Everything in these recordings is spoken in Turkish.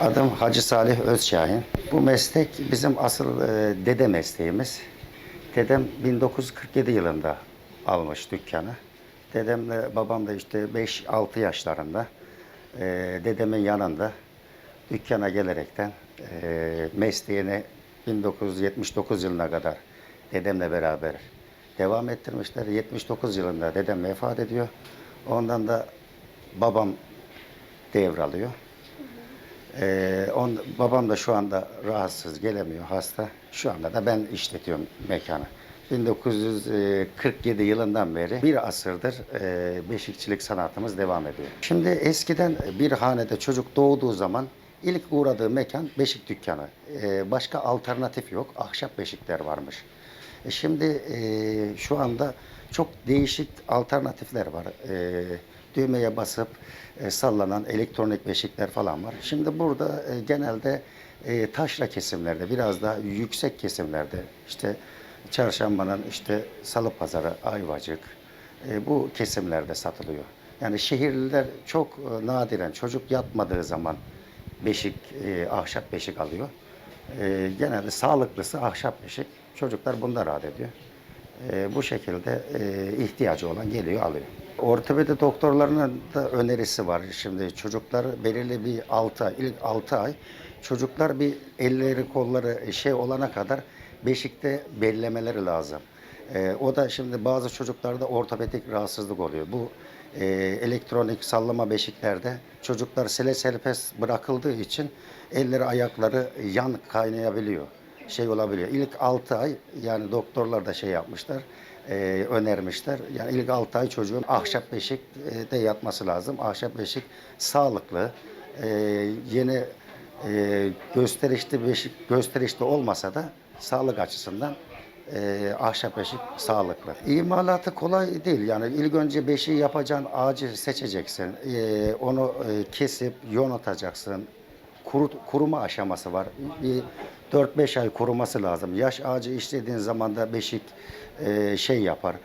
Adım Hacı Salih Özşahin. Bu meslek bizim asıl e, dede mesleğimiz. Dedem 1947 yılında almış dükkanı. Dedemle babam da işte 5-6 yaşlarında e, dedemin yanında dükkana gelerekten e, mesleğini 1979 yılına kadar dedemle beraber devam ettirmişler. 79 yılında dedem vefat ediyor. Ondan da babam devralıyor. Ee, on, babam da şu anda rahatsız gelemiyor hasta. Şu anda da ben işletiyorum mekanı. 1947 yılından beri bir asırdır e, beşikçilik sanatımız devam ediyor. Şimdi eskiden bir hanede çocuk doğduğu zaman ilk uğradığı mekan beşik dükkanı. E, başka alternatif yok. Ahşap beşikler varmış. E, şimdi e, şu anda çok değişik alternatifler var. Düğmeye basıp e, sallanan elektronik beşikler falan var. Şimdi burada e, genelde e, taşra kesimlerde biraz daha yüksek kesimlerde işte çarşambanın işte salı pazarı, ayvacık e, bu kesimlerde satılıyor. Yani şehirliler çok e, nadiren çocuk yatmadığı zaman beşik, e, ahşap beşik alıyor. E, genelde sağlıklısı ahşap beşik. Çocuklar bunda rahat ediyor. E, bu şekilde e, ihtiyacı olan geliyor alıyor. Ortopedi doktorlarının da önerisi var. Şimdi çocuklar belirli bir 6 ay, ilk 6 ay çocuklar bir elleri kolları şey olana kadar beşikte bellemeleri lazım. E, o da şimdi bazı çocuklarda ortopedik rahatsızlık oluyor. Bu e, elektronik sallama beşiklerde çocuklar sele serbest bırakıldığı için elleri ayakları yan kaynayabiliyor. Şey olabiliyor. İlk 6 ay yani doktorlar da şey yapmışlar e, önermişler. Yani ilk 6 ay çocuğun ahşap beşikte yatması lazım. Ahşap beşik sağlıklı, e, yeni e, gösterişli beşik gösterişli olmasa da sağlık açısından e, ahşap beşik sağlıklı. İmalatı kolay değil. Yani ilk önce beşiği yapacağın ağacı seçeceksin. E, onu e, kesip yonatacaksın. Kuru, kuruma aşaması var. Bir 4-5 ay kuruması lazım. Yaş ağacı işlediğin zaman da beşik e, şey yapar.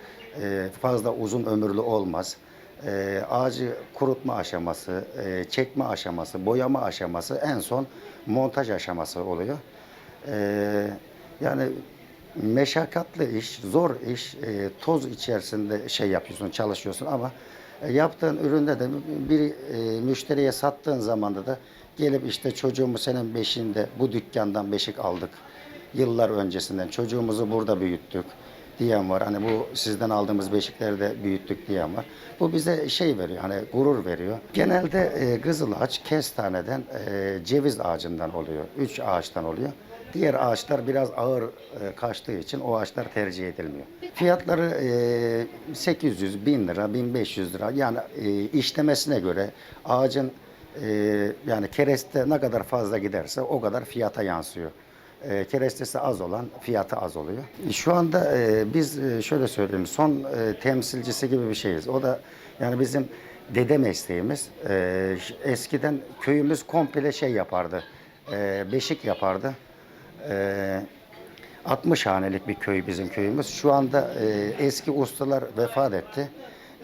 E, fazla uzun ömürlü olmaz. E, ağacı kurutma aşaması, e, çekme aşaması, boyama aşaması en son montaj aşaması oluyor. E, yani meşakkatli iş, zor iş, e, toz içerisinde şey yapıyorsun, çalışıyorsun ama e, yaptığın üründe de bir e, müşteriye sattığın zamanda da gelip işte çocuğumu senin beşinde bu dükkandan beşik aldık. Yıllar öncesinden çocuğumuzu burada büyüttük diyen var. Hani bu sizden aldığımız beşikleri de büyüttük diyen var. Bu bize şey veriyor, hani gurur veriyor. Genelde e, kızıl ağaç kestaneden, e, ceviz ağacından oluyor. Üç ağaçtan oluyor. Diğer ağaçlar biraz ağır e, kaçtığı için o ağaçlar tercih edilmiyor. Fiyatları e, 800, 1000 lira, 1500 lira. Yani e, işlemesine göre ağacın e, yani kereste ne kadar fazla giderse o kadar fiyata yansıyor. E, kerestesi az olan fiyatı az oluyor. Şu anda e, biz e, şöyle söyleyeyim son e, temsilcisi gibi bir şeyiz. O da yani bizim dede mesleğimiz. E, eskiden köyümüz komple şey yapardı. E, beşik yapardı. E, 60 hanelik bir köy bizim köyümüz. Şu anda e, eski ustalar vefat etti.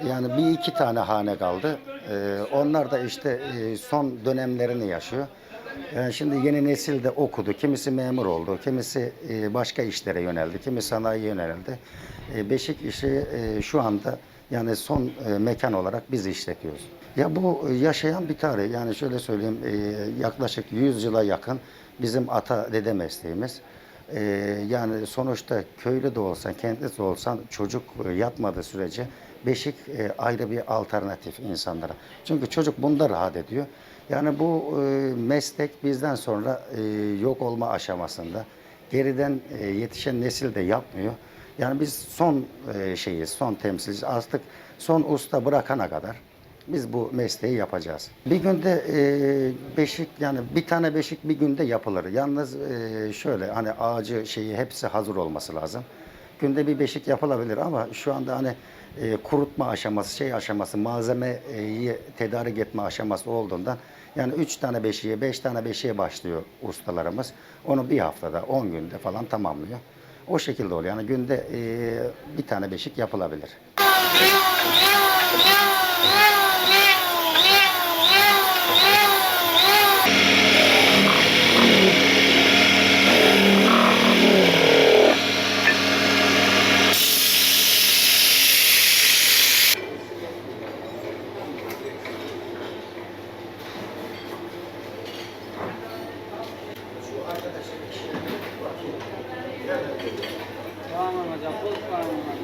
Yani bir iki tane hane kaldı. E, onlar da işte e, son dönemlerini yaşıyor. Yani şimdi yeni nesil de okudu. Kimisi memur oldu, kimisi e, başka işlere yöneldi, kimi sanayiye yöneldi. E, Beşik işi e, şu anda yani son e, mekan olarak biz işletiyoruz. Ya bu yaşayan bir tarih. Yani şöyle söyleyeyim e, yaklaşık 100 yıla yakın bizim ata dede mesleğimiz. E, yani sonuçta köylü de olsan, kentli de olsan çocuk e, yatmadığı sürece beşik e, ayrı bir alternatif insanlara. Çünkü çocuk bunda rahat ediyor. Yani bu e, meslek bizden sonra e, yok olma aşamasında. Geriden e, yetişen nesil de yapmıyor. Yani biz son e, şeyiz, son temsilci. Artık son usta bırakana kadar biz bu mesleği yapacağız. Bir günde e, beşik yani bir tane beşik bir günde yapılır. Yalnız e, şöyle hani ağacı şeyi hepsi hazır olması lazım. Günde bir beşik yapılabilir ama şu anda hani e, kurutma aşaması, şey aşaması, malzemeyi tedarik etme aşaması olduğundan yani üç tane beşiğe, beş tane beşiğe başlıyor ustalarımız. Onu bir haftada, on günde falan tamamlıyor. O şekilde oluyor. Yani günde e, bir tane beşik yapılabilir. de acordo com a